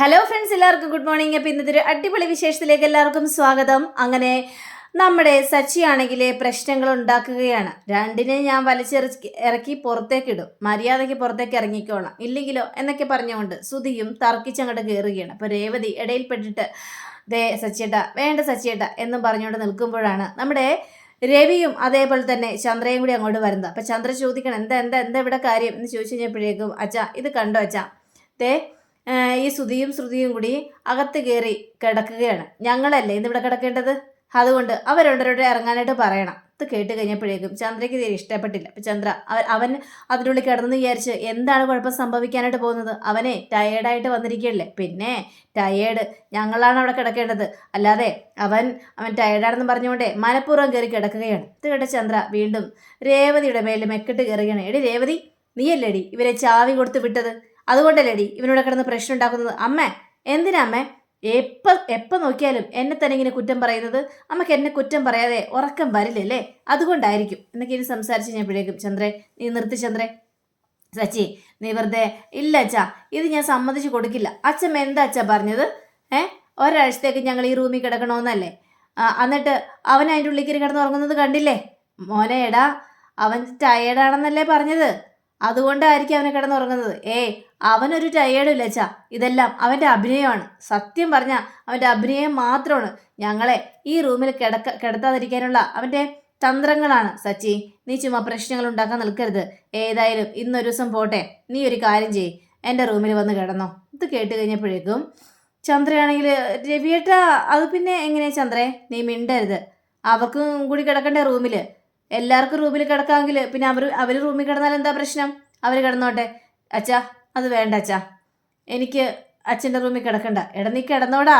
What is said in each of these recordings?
Hello friends എല്ലാവർക്കും good morning അപ്പോൾ ഇന്നത്തെ ഒരു അടിപൊളി വിശേഷത്തിലേക്ക് എല്ലാവർക്കും സ്വാഗതം. അങ്ങനെ നമ്മുടെ സച്ചി ആണെങ്കിൽ പ്രശ്നങ്ങൾ ഉണ്ടാക്കുകയാണ്. രണ്ടിനെ ഞാൻ വലിച്ചെറി ഇറക്കി പുറത്തേക്ക് ഇടും. മര്യാദയ്ക്ക് പുറത്തേക്ക് ഇറങ്ങിക്കോണം. ഇല്ലെങ്കിലോ എന്നൊക്കെ പറഞ്ഞുകൊണ്ട് സുധിയും തർക്കിച്ചങ്ങോട്ട് കയറുകയാണ് അപ്പോൾ രേവതി ഇടയിൽപ്പെട്ടിട്ട് ദേ സച്ചിയേട്ട വേണ്ട സച്ചിയേട്ട എന്നും പറഞ്ഞുകൊണ്ട് നിൽക്കുമ്പോഴാണ് നമ്മുടെ രവിയും അതേപോലെ തന്നെ ചന്ദ്രയും കൂടി അങ്ങോട്ട് വരുന്നത്. അപ്പം ചന്ദ്ര ചോദിക്കണം എന്താ എന്താ എന്താ ഇവിടെ കാര്യം? എന്ന് ചോദിച്ചു കഴിഞ്ഞപ്പോഴേക്കും അച്ഛാ ഇത് കണ്ടോ അച്ഛാ? ദേ ഈ ശ്രുതിയും ശ്രുതിയും കൂടി അകത്ത് കയറി കിടക്കുകയാണ്. ഞങ്ങളല്ലേ ഇന്നിവിടെ കിടക്കേണ്ടത്? അതുകൊണ്ട് അവരവരോട് ഇറങ്ങാനായിട്ട് പറയണം. ഇത് കേട്ട് കഴിഞ്ഞപ്പോഴേക്കും ചന്ദ്രയ്ക്ക് തീരെ ഇഷ്ടപ്പെട്ടില്ല. അപ്പം ചന്ദ്ര അവൻ അവൻ അതിനുള്ളിൽ കിടന്നു വിചാരിച്ച് എന്താണ് കുഴപ്പം സംഭവിക്കാനായിട്ട് പോകുന്നത്? അവനെ ടയേർഡായിട്ട് വന്നിരിക്കുകയല്ലേ? പിന്നെ ടയേർഡ് ഞങ്ങളാണ് അവിടെ കിടക്കേണ്ടത്. അല്ലാതെ അവൻ അവൻ ടയേർഡാണെന്ന് പറഞ്ഞുകൊണ്ടേ മനഃപൂർവം കയറി കിടക്കുകയാണ്. ഇത് കേട്ട ചന്ദ്ര വീണ്ടും രേവതിയുടെ മേലെ മെക്കിട്ട് കയറുകയാണ്. എടി രേവതി നീയല്ലേടി ഇവരെ ചാവി കൊടുത്ത് വിട്ടത്? അതുകൊണ്ടല്ലേടി ഇവനോട് കിടന്ന് പ്രശ്നം ഉണ്ടാക്കുന്നത്? അമ്മ എന്തിനാ എപ്പം എപ്പോൾ നോക്കിയാലും എന്നെ തന്നെ ഇങ്ങനെ കുറ്റം പറയുന്നത്? അമ്മയ്ക്ക് എന്നെ കുറ്റം പറയാതെ ഉറക്കം വരില്ലല്ലേ അതുകൊണ്ടായിരിക്കും. എന്നൊക്കെ ഇനി സംസാരിച്ച് കഴിഞ്ഞപ്പോഴേക്കും ചന്ദ്രേ നീ നിർത്തി ചന്ദ്രേ. സച്ചി നീ വെറുതെ ഇല്ല അച്ഛാ. ഇത് ഞാൻ സമ്മതിച്ചു കൊടുക്കില്ല. അച്ഛൻ എന്താ അച്ഛാ പറഞ്ഞത്? ഏ? ഒരാഴ്ചത്തേക്ക് ഞങ്ങൾ ഈ റൂമിൽ കിടക്കണമെന്നല്ലേ എന്നിട്ട് അവൻ അതിന്റെ ഉള്ളിൽ കിടന്ന് ഉറങ്ങുന്നത് കണ്ടില്ലേ? മോനെ എടാ അവൻ ടയേർഡാണെന്നല്ലേ പറഞ്ഞത്? അതുകൊണ്ടായിരിക്കും അവനെ കിടന്നുറങ്ങുന്നത്. ഏ അവനൊരു ടയേർഡും ചാ ഇതെല്ലാം അവന്റെ അഭിനയമാണ്. സത്യം പറഞ്ഞാൽ അവന്റെ അഭിനയം മാത്രമാണ്. ഞങ്ങളെ ഈ റൂമിൽ കിടക്ക കിടത്താതിരിക്കാനുള്ള അവന്റെ തന്ത്രങ്ങളാണ്. സച്ചി നീ ചുമ്മാ പ്രശ്നങ്ങൾ ഉണ്ടാക്കാൻ നിൽക്കരുത്. ഏതായാലും ഇന്നൊരു ദിവസം പോട്ടെ. നീ ഒരു കാര്യം ചെയ്യ്. എന്റെ റൂമിൽ വന്ന് കിടന്നോ. ഇത് കേട്ട് കഴിഞ്ഞപ്പോഴേക്കും ചന്ദ്രയാണെങ്കിൽ രവിയേട്ട അത് പിന്നെ എങ്ങനെയാ ചന്ദ്രേ? നീ മിണ്ടരുത്. അവക്കും കൂടി കിടക്കണ്ടേ റൂമിൽ എല്ലാവർക്കും റൂമിൽ കിടക്കാമെങ്കിൽ പിന്നെ അവർ അവർ റൂമിൽ കിടന്നാൽ എന്താ പ്രശ്നം? അവർ കിടന്നോട്ടെ. അച്ഛാ അത് വേണ്ട അച്ഛാ. എനിക്ക് അച്ഛന്റെ റൂമിൽ കിടക്കണ്ട. എടാ നീ കിടന്നോടാ.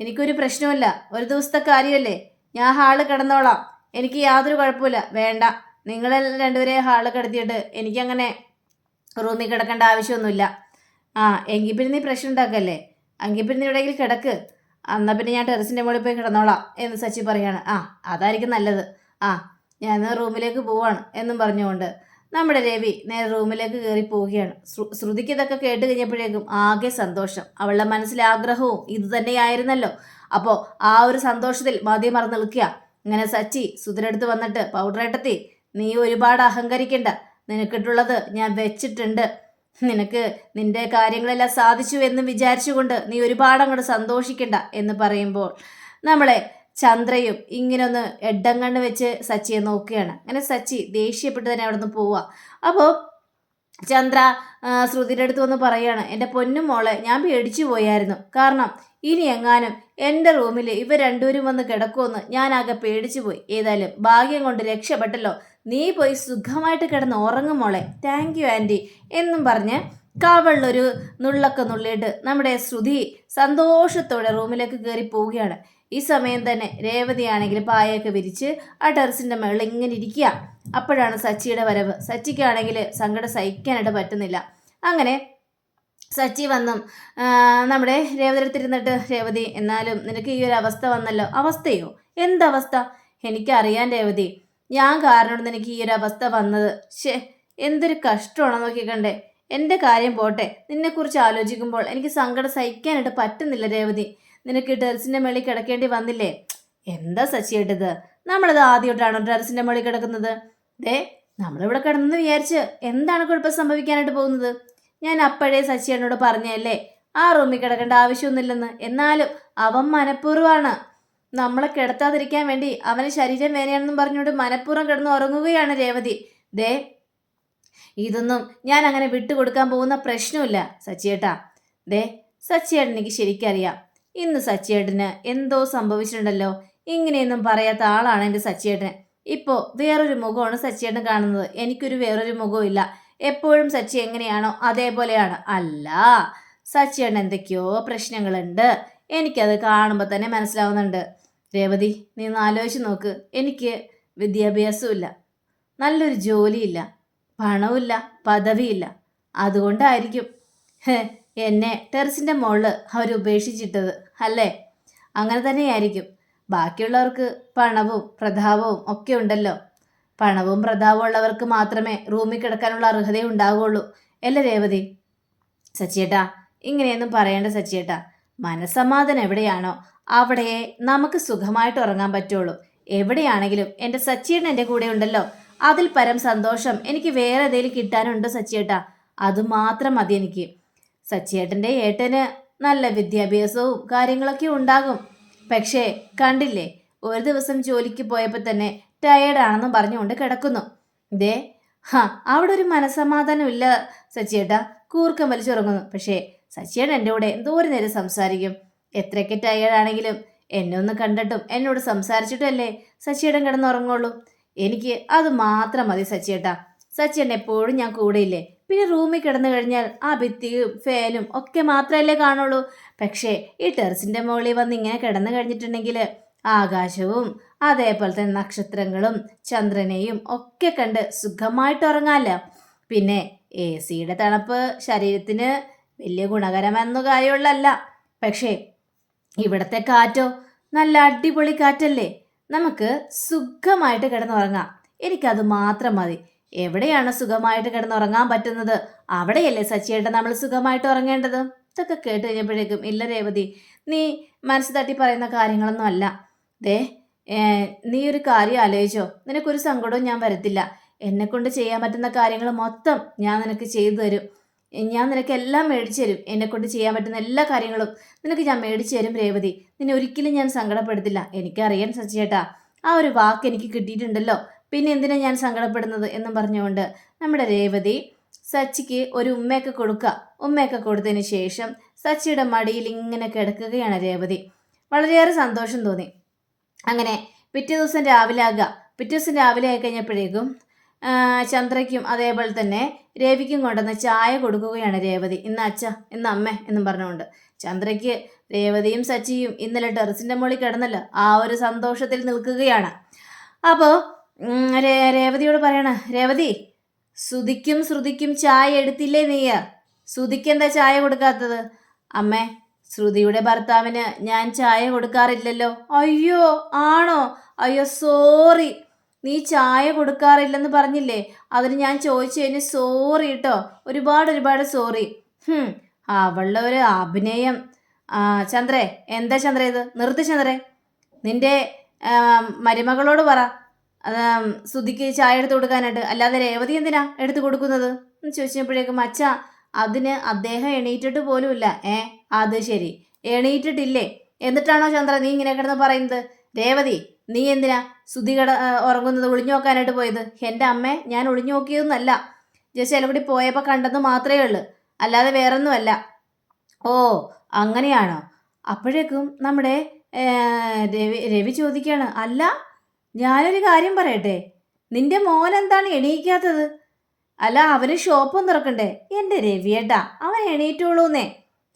എനിക്കൊരു പ്രശ്നമില്ല ഒരു ദിവസത്തെ കാര്യമല്ലേ? ഞാൻ ഹാൾ കിടന്നോളാം. എനിക്ക് യാതൊരു കുഴപ്പമില്ല വേണ്ട. നിങ്ങളെ രണ്ടുപേരെ ഹാൾ കിടത്തിയിട്ട് എനിക്കങ്ങനെ റൂമിൽ കിടക്കേണ്ട ആവശ്യമൊന്നുമില്ല. ആ എങ്കിൽ പിന്നെ നീ പ്രശ്നം ഉണ്ടാക്കല്ലേ? എങ്കിൽ പിന്നെ ഇവിടെയെങ്കിൽ കിടക്ക്. എന്നാൽ പിന്നെ ഞാൻ ടെറസിന്റെ മുകളിൽ പോയി കിടന്നോളാം എന്ന് സച്ചി പറയാണ്. ആ അതായിരിക്കും നല്ലത്. ആ ഞാൻ റൂമിലേക്ക് പോവാണ് എന്നും പറഞ്ഞുകൊണ്ട്. നമ്മുടെ രവി നേരെ റൂമിലേക്ക് കയറി പോവുകയാണ്. ശ്രു- ശ്രുതിക്ക് ഇതൊക്കെ കേട്ട് കഴിഞ്ഞപ്പോഴേക്കും ആകെ സന്തോഷം. അവളുടെ മനസ്സിലെ ആഗ്രഹവും ഇത് തന്നെയായിരുന്നല്ലോ. അപ്പോൾ ആ ഒരു സന്തോഷത്തിൽ മതി മറന്ന് നിൽക്കുക. ഇങ്ങനെ സച്ചി സുധരടുത്ത് വന്നിട്ട് പൗഡർ പൗഡറേട്ടത്തി നീ ഒരുപാട് അഹങ്കരിക്കണ്ട. നിനക്കിട്ടുള്ളത് ഞാൻ വെച്ചിട്ടുണ്ട്. നിനക്ക് നിന്റെ കാര്യങ്ങളെല്ലാം സാധിച്ചു എന്ന് വിചാരിച്ചുകൊണ്ട് നീ ഒരുപാട് അങ്ങോട്ട് സന്തോഷിക്കണ്ട എന്ന് പറയുമ്പോൾ നമ്മളെ ചന്ദ്രയും ഇങ്ങനെ ഒന്ന് കണ്ണ് വെച്ച് സച്ചിയെ നോക്കുകയാണ്. അങ്ങനെ സച്ചി ദേഷ്യപ്പെട്ട് തന്നെ അവിടെ നിന്ന് പോവുക അപ്പോൾ ചന്ദ്ര ശ്രുതിയുടെ അടുത്ത് വന്ന് പറയാണ് എന്റെ പൊന്നും മോളെ ഞാൻ പേടിച്ചു പോയായിരുന്നു. കാരണം ഇനി എങ്ങാനും എന്റെ റൂമിൽ ഇവർ രണ്ടുപേരും വന്ന് കിടക്കുമെന്ന് ഞാനാകെ പേടിച്ചു പോയി. ഏതായാലും ഭാഗ്യം കൊണ്ട് രക്ഷപ്പെട്ടല്ലോ. നീ പോയി സുഖമായിട്ട് കിടന്ന് ഉറങ്ങും മോളെ. താങ്ക് യു ആന്റി എന്നും പറഞ്ഞ് കവളിലൊരു നുള്ളൊക്കെ നുള്ളിയിട്ട് നമ്മുടെ ശ്രുതി സന്തോഷത്തോടെ റൂമിലേക്ക് കയറി പോവുകയാണ്. ഈ സമയം തന്നെ രേവതിയാണെങ്കിൽ പായൊക്കെ വിരിച്ച് ആ ടെറസിന്റെ മുകളിൽ ഇങ്ങനെ ഇരിക്കുക. അപ്പോഴാണ് സച്ചിയുടെ വരവ്. സച്ചിക്കാണെങ്കിൽ സങ്കടം സഹിക്കാനായിട്ട് പറ്റുന്നില്ല. അങ്ങനെ സച്ചി വന്നും. നമ്മുടെ രേവതി അടുത്തിരുന്നിട്ട് രേവതി എന്നാലും നിനക്ക് ഈ ഒരു അവസ്ഥ വന്നല്ലോ. അവസ്ഥയോ? എന്തവസ്ഥ? എനിക്കറിയാൻ രേവതി. ഞാൻ കാരണം നിനക്ക് ഈ ഒരു അവസ്ഥ വന്നത്. ഷേ എന്തൊരു കഷ്ടമാണോ നോക്കിക്കണ്ടേ. എന്റെ കാര്യം പോട്ടെ. നിന്നെക്കുറിച്ച് ആലോചിക്കുമ്പോൾ എനിക്ക് സങ്കടം സഹിക്കാനായിട്ട് പറ്റുന്നില്ല രേവതി. നിനക്ക് ടെറസിന്റെ മേളിൽ കിടക്കേണ്ടി വന്നില്ലേ? എന്താ സച്ചിയേട്ടത്? നമ്മളത് ആദ്യമായിട്ടാണോ ടെറസിന്റെ മേളിൽ കിടക്കുന്നത്? ദേ നമ്മളിവിടെ കിടന്നെന്ന് വിചാരിച്ച് എന്താണ് കുഴപ്പം സംഭവിക്കാനായിട്ട് പോകുന്നത്? ഞാൻ അപ്പോഴേ സച്ചിയേട്ടനോട് പറഞ്ഞല്ലേ ആ റൂമിൽ കിടക്കേണ്ട ആവശ്യമൊന്നുമില്ലെന്ന്. എന്നാലും അവൻ മനഃപൂർവമാണ്. നമ്മളെ കിടത്താതിരിക്കാൻ വേണ്ടി അവന് ശരീരം വേനയാണെന്നും പറഞ്ഞുകൊണ്ട് മനഃപൂർവം കിടന്ന് ഉറങ്ങുകയാണ് രേവതി. ദേ ഇതൊന്നും ഞാൻ അങ്ങനെ വിട്ടുകൊടുക്കാൻ പോകുന്ന പ്രശ്നമില്ല സച്ചിയേട്ടാ. ദേ സച്ചിയേട്ടൻ എനിക്ക് ശരിക്കറിയാം. ഇന്ന് സച്ചിയേട്ടന് എന്തോ സംഭവിച്ചിട്ടുണ്ടല്ലോ. ഇങ്ങനെയൊന്നും പറയാത്ത ആളാണ് എന്റെ സച്ചിയേട്ടൻ. ഇപ്പോൾ വേറൊരു മുഖമാണ് സച്ചിയേട്ടൻ കാണുന്നത്. എനിക്കൊരു വേറൊരു മുഖവും ഇല്ല. എപ്പോഴും സച്ചി എങ്ങനെയാണോ അതേപോലെയാണ്. അല്ല സച്ചിയേട്ടൻ എന്തൊക്കെയോ പ്രശ്നങ്ങളുണ്ട്. എനിക്കത് കാണുമ്പോൾ തന്നെ മനസ്സിലാവുന്നുണ്ട്. രേവതി നീ ഒന്ന് ആലോചിച്ച് നോക്ക്. എനിക്ക് വിദ്യാഭ്യാസമില്ല നല്ലൊരു ജോലിയില്ല. പണവുമില്ല. പദവിയില്ല. അതുകൊണ്ടായിരിക്കും. എന്നെ ടെറസിന്റെ മുകളിൽ അവർ ഉപേക്ഷിച്ചിട്ടത് അല്ലേ? അങ്ങനെ തന്നെയായിരിക്കും. ബാക്കിയുള്ളവർക്ക് പണവും പ്രതാപവും ഒക്കെ ഉണ്ടല്ലോ. പണവും പ്രതാപവും ഉള്ളവർക്ക് മാത്രമേ റൂമിൽ കിടക്കാനുള്ള അർഹതയും ഉണ്ടാവുകയുള്ളൂ അല്ലേ രേവതി? സച്ചിയേട്ടാ ഇങ്ങനെയൊന്നും പറയേണ്ട സച്ചിയേട്ടാ. മനസമാധാനം എവിടെയാണോ അവിടെ നമുക്ക് സുഖമായിട്ട് ഉറങ്ങാൻ പറ്റുള്ളൂ. എവിടെയാണെങ്കിലും എന്റെ സച്ചിയേട്ടൻ എന്റെ കൂടെ ഉണ്ടല്ലോ. അതിൽ പരം സന്തോഷം എനിക്ക് വേറെ ഏതെങ്കിലും കിട്ടാനുണ്ടോ സച്ചിയേട്ടാ? അത് മാത്രം മതി എനിക്ക്. സച്ചിയേട്ടന്റെ ഏട്ടന് നല്ല വിദ്യാഭ്യാസവും കാര്യങ്ങളൊക്കെ ഉണ്ടാകും. പക്ഷേ കണ്ടില്ലേ ഒരു ദിവസം ജോലിക്ക് പോയപ്പോൾ തന്നെ ടയേർഡാണെന്നും പറഞ്ഞുകൊണ്ട് കിടക്കുന്നു. ദേ ഹാ അവിടെ ഒരു മനസമാധാനം ഇല്ല സച്ചിയേട്ടാ. കൂർക്കം വലിച്ചുറങ്ങുന്നു. പക്ഷേ സച്ചിയേട്ടൻ എന്റെ കൂടെ എന്തോരം നേരം സംസാരിക്കും. എത്രയൊക്കെ ടയേർഡാണെങ്കിലും എന്നെ ഒന്ന് കണ്ടിട്ടും എന്നോട് സംസാരിച്ചിട്ടല്ലേ സച്ചിയേട്ടൻ കിടന്നുറങ്ങുള്ളൂ. എനിക്ക് അത് മാത്രം മതി സച്ചിയേട്ടാ. സച്ചിയേട്ടൻ എപ്പോഴും ഞാൻ കൂടെയില്ലേ? പിന്നെ റൂമിൽ കിടന്നു കഴിഞ്ഞാൽ ആ ഭിത്തിയും ഫാനും ഒക്കെ മാത്രമല്ലേ കാണുള്ളൂ. പക്ഷേ ഈ ടെറസിന്റെ മുകളിൽ വന്ന് ഇങ്ങനെ കിടന്നു കഴിഞ്ഞിട്ടുണ്ടെങ്കിൽ ആകാശവും അതേപോലെ തന്നെ നക്ഷത്രങ്ങളും ചന്ദ്രനെയും ഒക്കെ കണ്ട് സുഖമായിട്ട് ഉറങ്ങാമല്ലോ പിന്നെ എ സിയുടെ തണുപ്പ് ശരീരത്തിന് വലിയ ഗുണകരമെന്ന കാര്യമുള്ളല്ല പക്ഷേ ഇവിടുത്തെ കാറ്റോ നല്ല അടിപൊളി കാറ്റല്ലേ. നമുക്ക് സുഖമായിട്ട് കിടന്നുറങ്ങാം. എനിക്കത് മാത്രം മതി. എവിടെയാണ് സുഖമായിട്ട് കിടന്നുറങ്ങാൻ പറ്റുന്നത്? അവിടെയല്ലേ സച്ചിയേട്ടൻ നമ്മൾ സുഖമായിട്ട് ഉറങ്ങേണ്ടത്? ഇതൊക്കെ കേട്ട് കഴിഞ്ഞപ്പോഴേക്കും ഇല്ല രേവതി നീ മനസ്സ് തട്ടി പറയുന്ന കാര്യങ്ങളൊന്നും അല്ല. ദേ നീ ഒരു കാര്യം ആലോചിച്ചോ. നിനക്കൊരു സങ്കടവും ഞാൻ വരത്തില്ല. എന്നെ കൊണ്ട് ചെയ്യാൻ പറ്റുന്ന കാര്യങ്ങൾ മൊത്തം ഞാൻ നിനക്ക് ചെയ്തു തരും. ഞാൻ നിനക്ക് എല്ലാം മേടിച്ചു തരും. എന്നെ കൊണ്ട് ചെയ്യാൻ പറ്റുന്ന എല്ലാ കാര്യങ്ങളും നിനക്ക് ഞാൻ മേടിച്ചു തരും രേവതി. നിന്നെ ഒരിക്കലും ഞാൻ സങ്കടപ്പെടുത്തില്ല. എനിക്കറിയാൻ സച്ചിയേട്ടാ ആ ഒരു വാക്ക് എനിക്ക് കിട്ടിയിട്ടുണ്ടല്ലോ. പിന്നെ എന്തിനാ ഞാൻ സങ്കടപ്പെടുന്നത് എന്നും പറഞ്ഞുകൊണ്ട് നമ്മുടെ രേവതി സച്ചിക്ക് ഒരു ഉമ്മയൊക്കെ കൊടുക്കുക. ഉമ്മയൊക്കെ കൊടുത്തതിന് ശേഷം സച്ചിയുടെ മടിയിൽ ഇങ്ങനെ കിടക്കുകയാണ് രേവതി. വളരെയേറെ സന്തോഷം തോന്നി. അങ്ങനെ പിറ്റേ ദിവസം രാവിലെ ആകുക. പിറ്റേ ദിവസം രാവിലെ ആയി കഴിഞ്ഞപ്പോഴേക്കും ചന്ദ്രയ്ക്കും അതേപോലെ തന്നെ രേവിക്കും കൊണ്ടുവന്ന് ചായ കൊടുക്കുകയാണ് രേവതി. ഇന്ന് അച്ഛ ഇന്ന് അമ്മ എന്നും പറഞ്ഞുകൊണ്ട് ചന്ദ്രയ്ക്ക് രേവതിയും സച്ചിയും ഇന്നലെ ടെറസിന്റെ മുകളിൽ കിടന്നല്ലോ. ആ ഒരു സന്തോഷത്തിൽ നിൽക്കുകയാണ്. അപ്പോൾ രേവതിയോട് പറയണ. രേവതി ശ്രുതിക്കും ശ്രുതിക്കും ചായ എടുത്തില്ലേ നീയ? ശ്രുതിക്ക് എന്താ ചായ കൊടുക്കാത്തത്? അമ്മേ ശ്രുതിയുടെ ഭർത്താവിന് ഞാൻ ചായ കൊടുക്കാറില്ലല്ലോ. അയ്യോ ആണോ? അയ്യോ സോറി. നീ ചായ കൊടുക്കാറില്ലെന്ന് പറഞ്ഞില്ലേ? അതിന് ഞാൻ ചോദിച്ചതിന് സോറി കേട്ടോ. ഒരുപാട് ഒരുപാട് സോറി. അവളുടെ ഒരു അഭിനയം. ചന്ദ്രേ എന്താ ചന്ദ്ര ഇത്? നിർത്തി ചന്ദ്രേ. നിന്റെ മരുമകളോട് പറ. സുധിക്ക് ചായ എടുത്ത് കൊടുക്കാനായിട്ട്. അല്ലാതെ രേവതി എന്തിനാ എടുത്ത് കൊടുക്കുന്നത്? എന്ന് ചോദിച്ചപ്പോഴേക്കും അച്ഛ അതിന് അദ്ദേഹം എണീറ്റിട്ട് പോലുമില്ല ഏ അത് ശരി. എണീറ്റിട്ടില്ലേ? എന്നിട്ടാണോ ചന്ദ്ര നീ ഇങ്ങനെ കിടന്ന് പറയുന്നത്? രേവതി നീ എന്തിനാ സുധി കട ഉറങ്ങുന്നത് ഒളിഞ്ഞു നോക്കാനായിട്ട് പോയത്? എന്റെ അമ്മേ ഞാൻ ഒളിഞ്ഞു നോക്കിയതൊന്നല്ല. ജസ്റ്റ് എലവിടെ പോയപ്പോൾ കണ്ടെന്ന് മാത്രമേ ഉള്ളൂ. അല്ലാതെ വേറൊന്നുമല്ല. ഓ അങ്ങനെയാണോ? അപ്പോഴേക്കും നമ്മുടെ രവി രവി ചോദിക്കുകയാണ്. അല്ല ഞാനൊരു കാര്യം പറയട്ടെ? നിന്റെ മോൻ എന്താണ് എണീക്കാത്തത്? അല്ല അവന് ഷോപ്പും തുറക്കണ്ടേ? എന്റെ രവിയേട്ടാ അവൻ എണീറ്റുള്ളൂന്നേ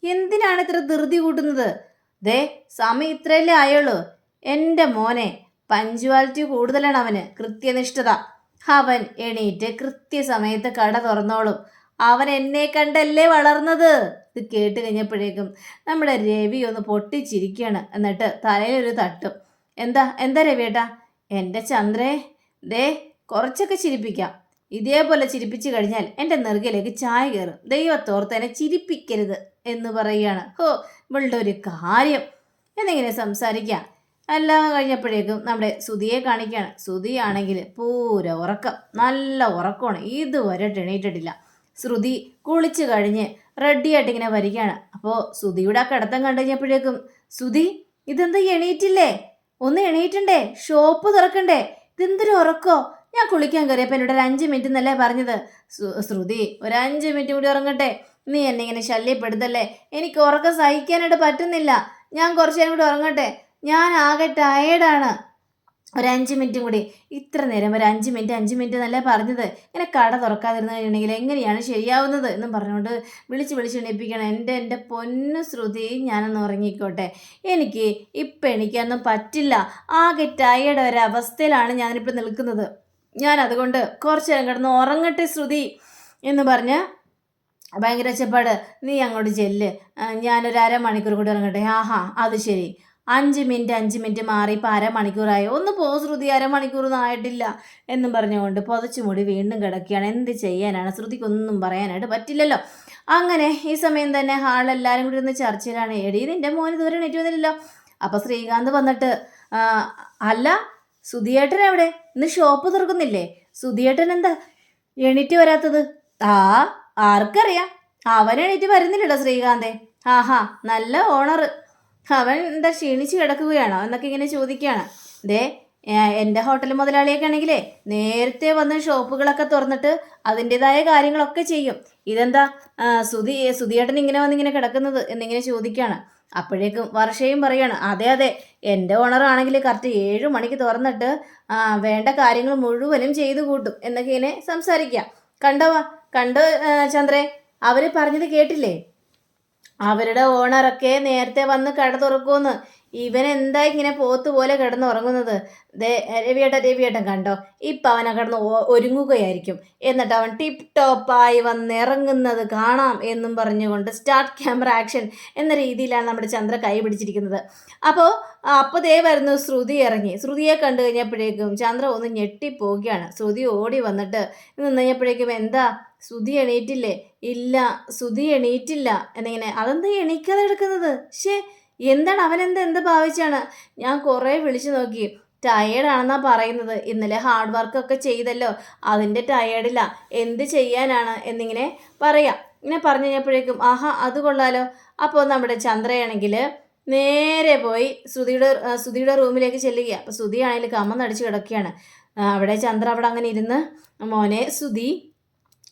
എന്തിനാണ് ഇത്ര ധൃതി കൂട്ടുന്നത്? ദേ സമയം ഇത്രയല്ലേ ആയുള്ളൂ. എന്റെ മോനെ പഞ്ച്വാലിറ്റി കൂടുതലാണ് അവന് കൃത്യനിഷ്ഠത. അവൻ എണീറ്റ് കൃത്യസമയത്ത് കട തുറന്നോളും. അവൻ എന്നെ കണ്ടല്ലേ വളർന്നത്? ഇത് കേട്ട് കഴിഞ്ഞപ്പോഴേക്കും നമ്മുടെ രവി ഒന്ന് പൊട്ടിച്ചിരിക്കുകയാണ്. എന്നിട്ട് തലയിലൊരു തട്ടും. എന്താ എന്താ രവിയേട്ടാ? എന്റെ ചന്ദ്രേ ദേ കുറച്ചൊക്കെ ചിരിപ്പിക്കാം. ഇതേപോലെ ചിരിപ്പിച്ചു കഴിഞ്ഞാൽ എന്റെ നെറുകയിലേക്ക് ചായ കയറും. ദൈവത്തോർത്തനെ ചിരിപ്പിക്കരുത് എന്ന് പറയുകയാണ്. ഹോ ഇവളുടെ ഒരു കാര്യം. എന്നിങ്ങനെ സംസാരിക്കാം എല്ലാം കഴിഞ്ഞപ്പോഴേക്കും നമ്മുടെ സുതിയെ കാണിക്കുകയാണ്. സുതിയാണെങ്കിൽ പൂര ഉറക്കം. നല്ല ഉറക്കമാണ്. ഇതുവരെ എണീറ്റിട്ടില്ല. ശ്രുതി കുളിച്ചു കഴിഞ്ഞ് റെഡിയായിട്ട് ഇങ്ങനെ വരികയാണ്. അപ്പോൾ സുതിയുടെ ആ കിടത്തം കണ്ടു കഴിഞ്ഞപ്പോഴേക്കും സുതി ഇതെന്താ എണീറ്റില്ലേ? ഒന്ന് എണീറ്റണ്ടേ? ഷോപ്പ് തുറക്കണ്ടേ? ഇതെന്തൊരു ഉറക്കോ? ഞാൻ കുളിക്കാൻ കയറിയപ്പോൾ എന്നോട് ഒരു അഞ്ച് മിനിറ്റ് എന്നല്ലേ പറഞ്ഞത്. ശ്രുതി ഒരു അഞ്ച് മിനിറ്റ് കൂടി ഉറങ്ങട്ടെ. നീ എന്നെ ഇങ്ങനെ ശല്യപ്പെടുത്തല്ലേ? എനിക്ക് ഉറക്കം സഹിക്കാനായിട്ട് പറ്റുന്നില്ല. ഞാൻ കുറച്ച് നേരം കൂടി ഉറങ്ങട്ടെ. ഞാൻ ആകെ ടയേർഡാണ് ഒരു അഞ്ച് മിനിറ്റും കൂടി ഇത്ര നേരം ഒരു അഞ്ച് മിനിറ്റ് അഞ്ച് മിനിറ്റ് എന്നല്ലേ പറഞ്ഞത്? ഇങ്ങനെ കട തുറക്കാതിരുന്നു എങ്ങനെയാണ് ശരിയാവുന്നത് എന്നും പറഞ്ഞുകൊണ്ട് വിളിച്ച് വിളിച്ച് എണീപ്പിക്കണം എന്റെ എന്റെ പൊന്നു ശ്രുതി ഞാനൊന്ന് ഉറങ്ങിക്കോട്ടെ. എനിക്ക് ഇപ്പം എണീക്കാനൊന്നും പറ്റില്ല. ആകെ ടയേർഡ് ഒരവസ്ഥയിലാണ് ഞാനിപ്പോൾ നിൽക്കുന്നത്. ഞാൻ അതുകൊണ്ട് കുറച്ച് നേരം കിടന്ന് ഉറങ്ങട്ടെ ശ്രുതി എന്ന് പറഞ്ഞ് ഭയങ്കര ഒച്ചപ്പാട്. നീ അങ്ങോട്ട് ചെല്ല്. ഞാനൊരു അരമണിക്കൂർ കൂടി ഇറങ്ങട്ടെ ആഹാ അത് ശരി. അഞ്ച് മിനിറ്റ് അഞ്ച് മിനിറ്റ് മാറി ഇപ്പോൾ അരമണിക്കൂറായി. ഒന്ന് പോ ശ്രുതി അരമണിക്കൂറൊന്നും ആയിട്ടില്ല എന്നും പറഞ്ഞുകൊണ്ട് പുതച്ചു മുടി വീണ്ടും കിടക്കുകയാണ്. എന്ത് ചെയ്യാനാണ്? ശ്രുതിക്കൊന്നും പറയാനായിട്ട് പറ്റില്ലല്ലോ. അങ്ങനെ ഈ സമയം തന്നെ ഹാളിലെല്ലാവരും കൂടി ഇരുന്ന് ചർച്ചയിലാണ്. എടീ നിന്റെ മോൻ ഇതുവരെ എണീറ്റ് വന്നില്ലല്ലോ. അപ്പോൾ ശ്രീകാന്ത് വന്നിട്ട് അല്ല സുധിയേട്ടൻ എവിടെ? ഇന്ന് ഷോപ്പ് തുറക്കുന്നില്ലേ? സുധിയേട്ടൻ എന്താ എണീറ്റ് വരാത്തത്? ആ ആർക്കറിയാം. അവൻ എണീറ്റ് വരുന്നില്ലല്ലോ ശ്രീകാന്തേ. ആഹാ നല്ല ഓണർ അവൻ എന്താ ക്ഷീണിച്ച് കിടക്കുകയാണോ എന്നൊക്കെ ഇങ്ങനെ ചോദിക്കുകയാണ്. ദേ എന്റെ ഹോട്ടൽ മുതലാളിയൊക്കെ ആണെങ്കിലേ നേരത്തെ വന്ന് ഷോപ്പുകളൊക്കെ തുറന്നിട്ട് അതിന്റെതായ കാര്യങ്ങളൊക്കെ ചെയ്യും. ഇതെന്താ സുധി സുധിയേട്ടൻ ഇങ്ങനെ വന്നിങ്ങനെ കിടക്കുന്നത് എന്നിങ്ങനെ ചോദിക്കുകയാണ്. അപ്പോഴേക്കും വർഷയും പറയാണ് അതെ അതെ എന്റെ ഓണറാണെങ്കിൽ കറക്റ്റ് ഏഴ് മണിക്ക് തുറന്നിട്ട് വേണ്ട കാര്യങ്ങൾ മുഴുവനും ചെയ്തു കൂട്ടും എന്നൊക്കെ ഇങ്ങനെ സംസാരിക്കുക. കണ്ടോ കണ്ടോ ചന്ദ്രേ അവർ പറഞ്ഞത് കേട്ടില്ലേ? അവരുടെ ഓണറൊക്കെ നേരത്തെ വന്ന് കട തുറക്കുമെന്ന്. ഇവൻ എന്താ ഇങ്ങനെ പോത്ത് പോലെ കിടന്ന് ഉറങ്ങുന്നത്? ദേ രവിയേട്ടൻ കണ്ടോ? ഇപ്പം അവനെ കിടന്ന് ഒരുങ്ങുകയായിരിക്കും. എന്നിട്ട് അവൻ ടിപ്പ് ടോപ്പായി വന്നിറങ്ങുന്നത് കാണാം എന്നും പറഞ്ഞുകൊണ്ട് സ്റ്റാർട്ട് ക്യാമറ ആക്ഷൻ എന്ന രീതിയിലാണ് നമ്മുടെ ചന്ദ്ര കൈ പിടിച്ചിരിക്കുന്നത്. അപ്പോൾ അപ്പോൾ ദേ വരുന്നു ശ്രുതി ഇറങ്ങി. ശ്രുതിയെ കണ്ടു കഴിഞ്ഞപ്പോഴേക്കും ചന്ദ്ര ഒന്ന് ഞെട്ടിപ്പോവുകയാണ്. ശ്രുതി ഓടി വന്നിട്ട് നിന്ന് കഴിഞ്ഞപ്പോഴേക്കും എന്താ? ശ്രുതി എണീറ്റില്ലേ? ഇല്ല ശ്രുതി എണീറ്റില്ല. എന്നിങ്ങനെ അതെന്താ എണീക്കാതെ എടുക്കുന്നത് ഷേ എന്താണ്? അവനെന്താ എന്ത് ഭാവിച്ചാണ്? ഞാൻ കുറേ വിളിച്ചു നോക്കി. ടയേർഡാണെന്നാ പറയുന്നത്. ഇന്നലെ ഹാർഡ് വർക്കൊക്കെ ചെയ്തല്ലോ. അതിന്റെ ടയേർഡില്ല എന്ത് ചെയ്യാനാണ് എന്നിങ്ങനെ പറയാം. ഇങ്ങനെ പറഞ്ഞു കഴിഞ്ഞപ്പോഴേക്കും ആഹാ അത് കൊള്ളാലോ. അപ്പോൾ നമ്മുടെ ചന്ദ്രയാണെങ്കിൽ നേരെ പോയി ശ്രുതിയുടെ ശ്രുതിയുടെ റൂമിലേക്ക് ചെല്ലുക അപ്പോൾ ശ്രുതി ആണെങ്കിൽ കമ്മന്നടിച്ച് കിടക്കുകയാണ്. അവിടെ ചന്ദ്ര അവിടെ അങ്ങനെ ഇരുന്ന് മോനെ ശ്രുതി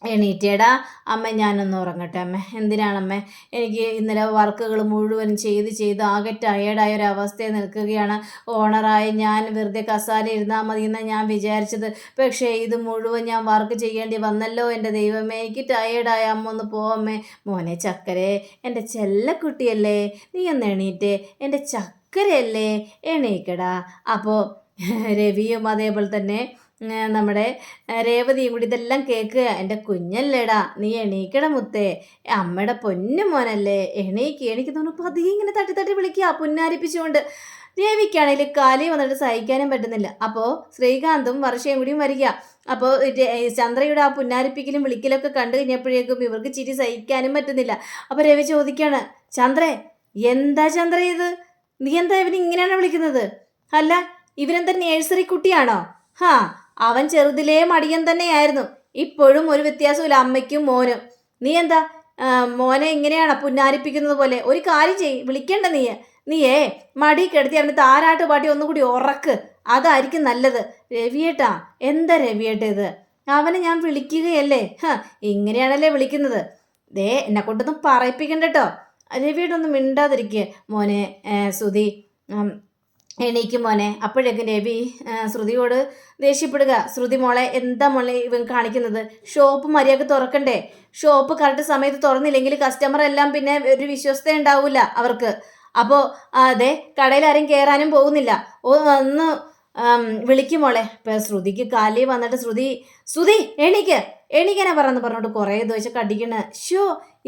എണീറ്റേടാ. അമ്മ ഞാനൊന്ന് ഉറങ്ങട്ടെ അമ്മ. എന്തിനാണമ്മ? എനിക്ക് ഇന്നലെ വർക്കുകൾ മുഴുവൻ ചെയ്ത് ചെയ്ത് ആകെ ടയേർഡായ ഒരു അവസ്ഥയിൽ നിൽക്കുകയാണ്. ഓണറായി ഞാൻ വെറുതെ കസാല ഇരുന്നാൽ മതി എന്നാണ് ഞാൻ വിചാരിച്ചത്. പക്ഷേ ഇത് മുഴുവൻ ഞാൻ വർക്ക് ചെയ്യേണ്ടി വന്നല്ലോ എന്റെ ദൈവമേ. എനിക്ക് ടയേർഡായ അമ്മ ഒന്ന് പോവമ്മേ മോനെ ചക്കരെ എന്റെ ചെല്ലക്കുട്ടിയല്ലേ നീ ഒന്ന് എണീറ്റേ. എന്റെ ചക്കരയല്ലേ എണീക്കടാ. അപ്പോൾ രവിയും അതേപോലെ തന്നെ നമ്മുടെ രേവതിയും കൂടി ഇതെല്ലാം കേൾക്കുക. എന്റെ കുഞ്ഞല്ലേടാ നീ എണീക്കട മുത്തേ. അമ്മയുടെ പൊന്നു മോനല്ലേ എണീക്ക്. എനിക്ക് തോന്നുന്നു പതിയെ ഇങ്ങനെ തട്ടി തട്ടി വിളിക്കുക പുന്നാരിപ്പിച്ചുകൊണ്ട്. രേവിക്കാണെങ്കിൽ കാലി വന്നിട്ട് സഹിക്കാനും പറ്റുന്നില്ല. അപ്പോൾ ശ്രീകാന്തും വർഷയും കൂടിയും വരിക. അപ്പോൾ ചന്ദ്രയുടെ ആ പുന്നാരിപ്പിക്കലും വിളിക്കലൊക്കെ കണ്ടു കഴിഞ്ഞപ്പോഴേക്കും ഇവർക്ക് ചിരി സഹിക്കാനും പറ്റുന്നില്ല. അപ്പോൾ രവി ചോദിക്കാണ് ചന്ദ്രേ എന്താ ചന്ദ്ര ഇത്? നീ എന്താ ഇവന് ഇങ്ങനെയാണ് വിളിക്കുന്നത്? അല്ല ഇവനെന്താ നേഴ്സറി കുട്ടിയാണോ? ഹാ അവൻ ചെറുതിലേ മടിയൻ തന്നെയായിരുന്നു. ഇപ്പോഴും ഒരു വ്യത്യാസമില്ല അമ്മയ്ക്കും മോനും. നീ എന്താ മോനെ എങ്ങനെയാണ് പുന്നാരിപ്പിക്കുന്നത് പോലെ? ഒരു കാര്യം ചെയ് വിളിക്കണ്ട നീ. നീയേ മടി കിടത്തി അവന് താരാട്ട് പാട്ടി ഒന്നും കൂടി ഉറക്ക്. അതായിരിക്കും നല്ലത്. രവിയേട്ടാ എന്താ രവിയേട്ട ഇത്? അവനെ ഞാൻ വിളിക്കുകയല്ലേ? ഹ ഇങ്ങനെയാണല്ലേ വിളിക്കുന്നത്. ദേ എന്നെ കൊണ്ടൊന്നും പറയിപ്പിക്കണ്ട കേട്ടോ. രവിയേട്ടൊന്നും മിണ്ടാതിരിക്കുക മോനെ സുധി എണീക്കും മോനെ. അപ്പോഴേക്കും രവി ശ്രുതിയോട് ദേഷ്യപ്പെടുക. ശ്രുതി മോളെ എന്താ മോളെ ഇവൻ കാണിക്കുന്നത്? ഷോപ്പ് മര്യാദയ്ക്ക് തുറക്കണ്ടേ? ഷോപ്പ് കറക്റ്റ് സമയത്ത് തുറന്നില്ലെങ്കിൽ കസ്റ്റമർ എല്ലാം പിന്നെ ഒരു വിശ്വസ്ത ഉണ്ടാവില്ല അവർക്ക്. അപ്പോൾ അതെ കടയിൽ ആരും കയറാനും പോകുന്നില്ല. ഒന്ന് വിളിക്കും മോളെ. ഇപ്പം ശ്രുതിക്ക് കാലി വന്നിട്ട് ശ്രുതി ശ്രുതി എണീക്ക്. എണീക്കാനാ പറഞ്ഞെന്ന് പറഞ്ഞോട്ട് കുറേ ദിവസം കടിക്കണ്. ഷോ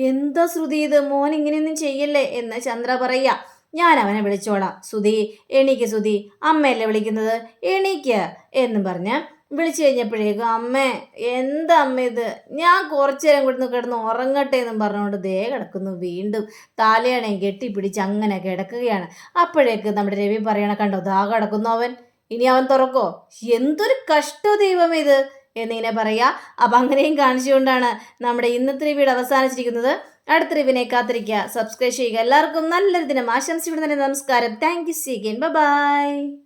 എന്താ ശ്രുതി ഇത്? മോൻ ഇങ്ങനെയൊന്നും ചെയ്യല്ലേ? എന്ന് ചന്ദ്ര പറയുക. ഞാൻ അവനെ വിളിച്ചോളാം. സുധി എണീക്ക് സുധി. അമ്മയല്ലേ വിളിക്കുന്നത്? എണീക്ക് എന്ന് പറഞ്ഞ് വിളിച്ചു കഴിഞ്ഞപ്പോഴേക്കും അമ്മേ എന്താ അമ്മ ഇത്? ഞാൻ കുറച്ചു നേരം കൂടി കിടന്ന് ഉറങ്ങട്ടെ എന്നും പറഞ്ഞുകൊണ്ട് ദേ കിടക്കുന്നു വീണ്ടും. താലയാണയും കെട്ടിപ്പിടിച്ച് അങ്ങനെ കിടക്കുകയാണ്. അപ്പോഴേക്ക് നമ്മുടെ രവി പറയണ കണ്ടോ ദാ കിടക്കുന്നു അവൻ. ഇനി അവൻ തുറക്കോ? എന്തൊരു കഷ്ടോ ദൈവം ഇത്? എന്നിങ്ങനെ പറയാ. അപ്പം അങ്ങനെയും കാണിച്ചുകൊണ്ടാണ് നമ്മുടെ ഇന്നത്തെ വീട് അവസാനിച്ചിരിക്കുന്നത്. അടുത്ത റിവിനെ കാത്തിരിക്കുക. സബ്സ്ക്രൈബ് ചെയ്യുക. എല്ലാവർക്കും നല്ലൊരു ദിനം. ആശംസിക്കുന്നു നമസ്കാരം. Thank you സീഗൻ by